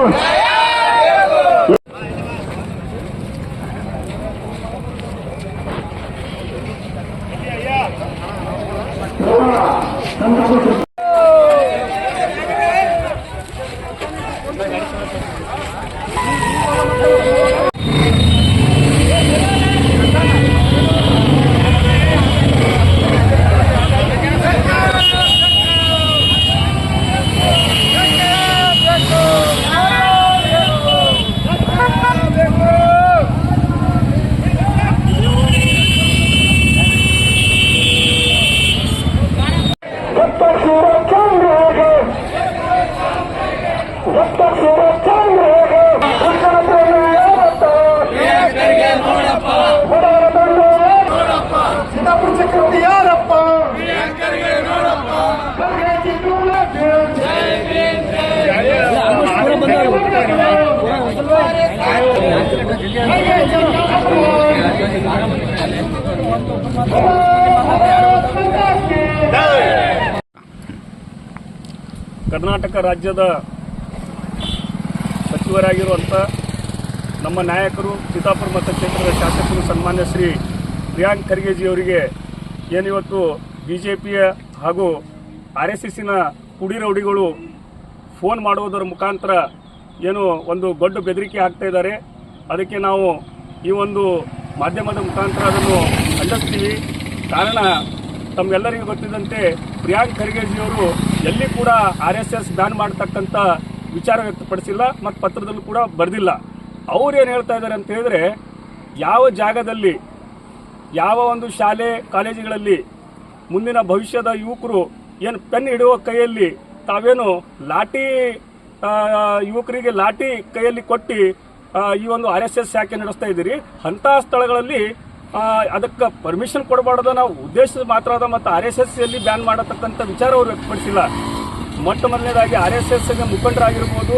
여러분! 야, 야, 야. ಕರ್ನಾಟಕ ರಾಜ್ಯದ ಸಚಿವರಾಗಿರುವಂಥ ನಮ್ಮ ನಾಯಕರು ಸೀತಾಪುರ ಮತಕ್ಷೇತ್ರದ ಶಾಸಕರು ಸನ್ಮಾನ್ಯ ಶ್ರೀ ಪ್ರಿಯಾಂಕ್ ಖರ್ಗೆಜಿಯವರಿಗೆ ಏನಿವತ್ತು ಬಿ ಜೆ ಪಿಯ ಹಾಗೂ ಆರ್ ಎಸ್ ಎಸ್ಸಿನ ಕುಡಿ ರೌಡಿಗಳು ಫೋನ್ ಮಾಡುವುದರ ಮುಖಾಂತರ ಏನು ಒಂದು ದೊಡ್ಡ ಬೆದರಿಕೆ ಹಾಕ್ತಾ ಇದ್ದಾರೆ. ಅದಕ್ಕೆ ನಾವು ಈ ಒಂದು ಮಾಧ್ಯಮದ ಮುಖಾಂತರ ಅದನ್ನು ಖಂಡಿಸ್ತೀವಿ. ಕಾರಣ ತಮ್ಮೆಲ್ಲರಿಗೂ ಗೊತ್ತಿದ್ದಂತೆ ಪ್ರಿಯಾಂಕ್ ಖರ್ಗೆಜಿಯವರು ಎಲ್ಲಿ ಕೂಡ ಆರ್ ಎಸ್ ಎಸ್ ಬ್ಯಾನ್ ಮಾಡ್ತಕ್ಕಂಥ ವಿಚಾರ ವ್ಯಕ್ತಪಡಿಸಿಲ್ಲ ಮತ್ತು ಪತ್ರದಲ್ಲೂ ಕೂಡ ಬರೆದಿಲ್ಲ. ಅವ್ರು ಏನು ಹೇಳ್ತಾ ಇದ್ದಾರೆ ಅಂತ ಹೇಳಿದ್ರೆ, ಯಾವ ಜಾಗದಲ್ಲಿ, ಯಾವ ಒಂದು ಶಾಲೆ, ಕಾಲೇಜುಗಳಲ್ಲಿ ಮುಂದಿನ ಭವಿಷ್ಯದ ಯುವಕರು ಏನು ಪೆನ್ ಹಿಡುವ ಕೈಯಲ್ಲಿ ತಾವೇನು ಲಾಠಿ ಯುವಕರಿಗೆ ಲಾಠಿ ಕೈಯಲ್ಲಿ ಕೊಟ್ಟು ಈ ಒಂದು ಆರ್ ಎಸ್ ಎಸ್ ಶಾಖೆ ನಡೆಸ್ತಾ ಇದ್ದೀರಿ? ಅಂತಹ ಸ್ಥಳಗಳಲ್ಲಿ ಅದಕ್ಕೆ ಪರ್ಮಿಷನ್ ಕೊಡಬಾರ್ದು ನಾವು ಉದ್ದೇಶ ಮಾತ್ರ ಅದ ಮತ್ತು ಆರ್ ಎಸ್ ಎಸ್ ಅಲ್ಲಿ ಬ್ಯಾನ್ ಮಾಡತಕ್ಕಂಥ ವಿಚಾರ ಅವರು ವ್ಯಕ್ತಪಡಿಸಿಲ್ಲ. ಮೊಟ್ಟ ಮೊದಲನೇದಾಗಿ ಆರ್ ಎಸ್ ಎಸ್ ಮುಖಂಡರಾಗಿರ್ಬೋದು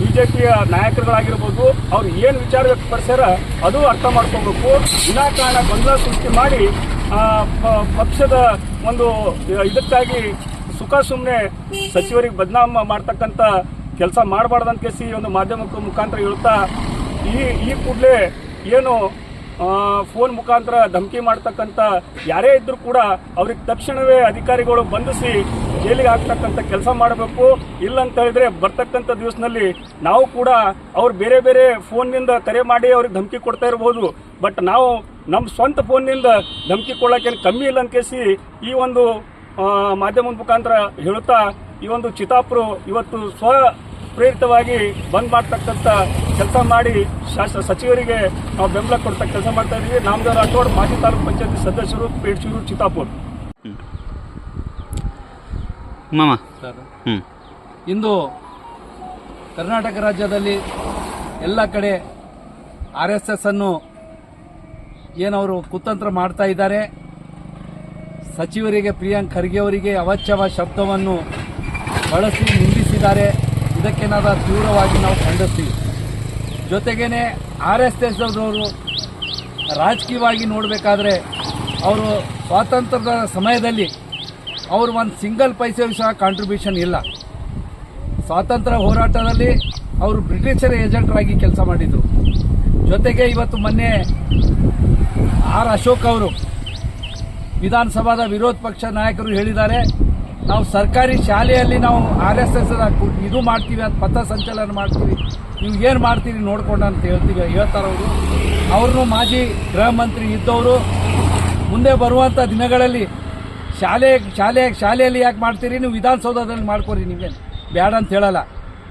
ಬಿ ಜೆ ಪಿಯ ನಾಯಕರುಗಳಾಗಿರ್ಬೋದು, ಅವ್ರು ಏನು ವಿಚಾರ ವ್ಯಕ್ತಪಡಿಸ್ಯಾರ ಅದು ಅರ್ಥ ಮಾಡ್ಕೋಬೇಕು. ವಿನಾಕಾರಣ ಗೊಂದಲ ಸೃಷ್ಟಿ ಮಾಡಿ ಪಕ್ಷದ ಒಂದು ಇದಕ್ಕಾಗಿ ಸುಖ ಸುಮ್ಮನೆ ಸಚಿವರಿಗೆ ಬದನಾಮ ಮಾಡ್ತಕ್ಕಂಥ ಕೆಲಸ ಮಾಡಬಾರ್ದಂತ ಕೇಸಿ ಒಂದು ಮಾಧ್ಯಮಕ್ಕೆ ಮುಖಾಂತರ ಹೇಳ್ತಾ, ಈ ಈ ಕೂಡಲೇ ಏನು ಫೋನ್ ಮುಖಾಂತರ ಧಮಕಿ ಮಾಡ್ತಕ್ಕಂಥ ಯಾರೇ ಇದ್ದರೂ ಕೂಡ ಅವ್ರಿಗೆ ತಕ್ಷಣವೇ ಅಧಿಕಾರಿಗಳು ಬಂಧಿಸಿ ಜೈಲಿಗೆ ಹಾಕ್ತಕ್ಕಂಥ ಕೆಲಸ ಮಾಡಬೇಕು. ಇಲ್ಲ ಅಂತ ಹೇಳಿದ್ರೆ ಬರ್ತಕ್ಕಂಥ ದಿವಸದಲ್ಲಿ ನಾವು ಕೂಡ ಅವ್ರು ಬೇರೆ ಬೇರೆ ಫೋನ್ನಿಂದ ಕರೆ ಮಾಡಿ ಅವ್ರಿಗೆ ಧಮಕಿ ಕೊಡ್ತಾ ಇರ್ಬೋದು. ಬಟ್ ನಾವು ನಮ್ಮ ಸ್ವಂತ ಫೋನ್ನಿಂದ ಧಮಕಿ ಕೊಡೋಕ್ಕೇನು ಕಮ್ಮಿ ಇಲ್ಲ ಅಂತ ಕೇಸಿ ಈ ಒಂದು ಮಾಧ್ಯಮದ ಮುಖಾಂತರ ಹೇಳುತ್ತಾ ಈ ಒಂದು ಚಿತಾಪುರು ಇವತ್ತು ಸ್ವ ಪ್ರೇರಿತವಾಗಿ ಬಂದ್ ಮಾಡ್ತಕ್ಕಂಥ ಕೆಲಸ ಮಾಡಿ ಶಾಸ ಸಚಿವರಿಗೆ ನಾವು ಬೆಂಬಲ ಕೊಡ್ತಾ ಕೆಲಸ ಮಾಡ್ತಾ ಇದ್ದೀವಿ ನಾಮದೇವ್ ರಾಠೋಡ್ ಮಾಜಿ ತಾಲೂಕು ಪಂಚಾಯತಿ ಸದಸ್ಯರು ಪೇಡ್ಚೂರು ಚಿತ್ತಾಪುರ್. ಮಾಮ. ಸರ್. ಹ್ಞೂ ಇಂದು ಕರ್ನಾಟಕ ರಾಜ್ಯದಲ್ಲಿ ಎಲ್ಲ ಕಡೆ ಆರ್ ಎಸ್ ಎಸ್ ಅನ್ನು ಏನವರು ಕುತಂತ್ರ ಮಾಡ್ತಾ ಇದ್ದಾರೆ. ಸಚಿವರಿಗೆ ಪ್ರಿಯಾಂಕ್ ಖರ್ಗೆ ಅವರಿಗೆ ಅವಾಚ್ಯವ ಶಬ್ದವನ್ನು ಬಳಸಿ ನಿಂದಿಸಿದ್ದಾರೆ. ಇದಕ್ಕೇನಾದ ತೀವ್ರವಾಗಿ ನಾವು ಖಂಡಿಸ್ತೀವಿ. ಜೊತೆಗೇನೆ ಆರ್ ಎಸ್ ಎಸ್ ಅವರು ರಾಜಕೀಯವಾಗಿ ನೋಡಬೇಕಾದ್ರೆ ಅವರು ಸ್ವಾತಂತ್ರ್ಯದ ಸಮಯದಲ್ಲಿ ಅವರು ಒಂದು ಸಿಂಗಲ್ ಪೈಸೆಯೂ ಸಹ ಕಾಂಟ್ರಿಬ್ಯೂಷನ್ ಇಲ್ಲ. ಸ್ವಾತಂತ್ರ್ಯ ಹೋರಾಟದಲ್ಲಿ ಅವರು ಬ್ರಿಟಿಷರ ಏಜೆಂಟರಾಗಿ ಕೆಲಸ ಮಾಡಿದರು. ಜೊತೆಗೆ ಇವತ್ತು ಮೊನ್ನೆ ಆರ್ ಅಶೋಕ್ ಅವರು ವಿಧಾನಸಭಾದ ವಿರೋಧ ಪಕ್ಷ ನಾಯಕರು ಹೇಳಿದ್ದಾರೆ. ನಾವು ಸರ್ಕಾರಿ ಶಾಲೆಯಲ್ಲಿ ನಾವು ಆರ್ ಎಸ್ ಎಸ್ ಇದು ಮಾಡ್ತೀವಿ ಅಂತ ಪಥ ಸಂಚಲನ ಮಾಡ್ತೀವಿ. ನೀವು ಏನು ಮಾಡ್ತೀರಿ ನೋಡ್ಕೊಂಡು ಅಂತ ಹೇಳ್ತೀವಿ, ಹೇಳ್ತಾರೆ ಅವರು. ಅವ್ರನ್ನೂ ಮಾಜಿ ಗೃಹ ಮಂತ್ರಿ ಇದ್ದವರು, ಮುಂದೆ ಬರುವಂಥ ದಿನಗಳಲ್ಲಿ ಶಾಲೆ ಶಾಲೆ, ಶಾಲೆಯಲ್ಲಿ ಯಾಕೆ ಮಾಡ್ತೀರಿ? ನೀವು ವಿಧಾನಸೌಧದಲ್ಲಿ ಮಾಡ್ಕೊರಿ ನೀವೇನು ಬೇಡ ಅಂತ ಹೇಳಲ್ಲ.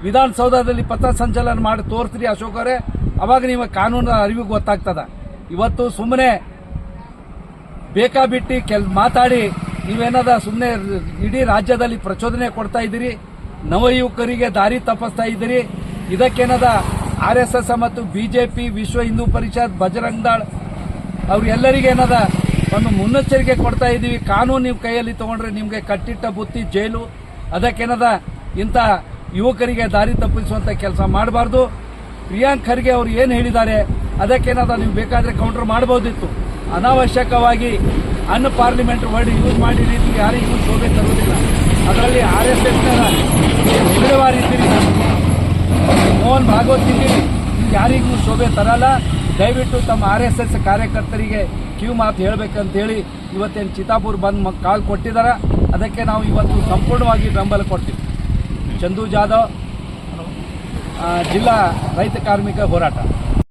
ವಿಧಾನಸೌಧದಲ್ಲಿ ಪಥ ಸಂಚಲನ ಮಾಡಿ ತೋರ್ತೀರಿ ಅಶೋಕ್ ಅವರೇ. ಅವಾಗ ನಿಮಗೆ ಕಾನೂನು ಅರಿವು ಗೊತ್ತಾಗ್ತದ. ಇವತ್ತು ಸುಮ್ಮನೆ ಬೇಕಾಬಿಟ್ಟು ಕೆಲ್, ಮಾತಾಡಿ ನೀವೇನದ ಸುಮ್ಮನೆ ಇಡೀ ರಾಜ್ಯದಲ್ಲಿ ಪ್ರಚೋದನೆ ಕೊಡ್ತಾ ಇದ್ದೀರಿ, ನವಯುವಕರಿಗೆ ದಾರಿ ತಪ್ಪಿಸ್ತಾ ಇದ್ದೀರಿ, ಇದಕ್ಕೇನದ ಆರ್ ಎಸ್ ಎಸ್ ಮತ್ತು ಬಿಜೆಪಿ ವಿಶ್ವ ಹಿಂದೂ ಪರಿಷತ್, ಬಜರಂಗ್ ದಳ್ ಏನಾದ ಒಂದು ಮುನ್ನೆಚ್ಚರಿಕೆ ಕೊಡ್ತಾ ಇದ್ದೀವಿ. ಕಾನೂನು ನೀವು ಕೈಯಲ್ಲಿ ತಗೊಂಡ್ರೆ ನಿಮಗೆ ಕಟ್ಟಿಟ್ಟ ಬುತ್ತಿ ಜೈಲು, ಅದಕ್ಕೇನದ ಇಂಥ ಯುವಕರಿಗೆ ದಾರಿ ತಪ್ಪಿಸುವಂಥ ಕೆಲಸ ಮಾಡಬಾರ್ದು. ಪ್ರಿಯಾಂಕ್ ಖರ್ಗೆ ಅವರು ಏನು ಹೇಳಿದ್ದಾರೆ, ಅದಕ್ಕೇನದ ನೀವು ಬೇಕಾದರೆ ಕೌಂಟರ್ ಮಾಡ್ಬೋದಿತ್ತು ಅನಾವಶ್ಯಕವಾಗಿ ಅನ್ ಪಾರ್ಲಿಮೆಂಟ್ ವರ್ಡ್ ಯೂಸ್ ಮಾಡಿ ರೀತಿ ಯಾರಿಗೂ ಶೋಭೆ ತರುವುದಿಲ್ಲ ಅದರಲ್ಲಿ ಆರ್ ಎಸ್ ಇದ್ದೀರಿ ನಾನು ಮೋಹನ್ ಭಾಗವತ್ ಇದ್ದೀರಿ ಯಾರಿಗೂ ಶೋಭೆ ತರಲ್ಲ ದಯವಿಟ್ಟು ತಮ್ಮ ಆರ್ ಎಸ್ ಎಸ್ ಕಾರ್ಯಕರ್ತರಿಗೆ ಕಿವಿ ಮಾತು ಹೇಳಬೇಕಂತೇಳಿ ಇವತ್ತೇನು ಚಿತಾಪುರ್ ಬಂದು ಕಾಲ್ ಕೊಟ್ಟಿದ್ದಾರೆ ಅದಕ್ಕೆ ನಾವು ಇವತ್ತು ಸಂಪೂರ್ಣವಾಗಿ ಬೆಂಬಲ ಕೊಡ್ತೀವಿ. ಚಂದು ಜಾಧವ್ ಜಿಲ್ಲಾ ರೈತ ಕಾರ್ಮಿಕ ಹೋರಾಟ.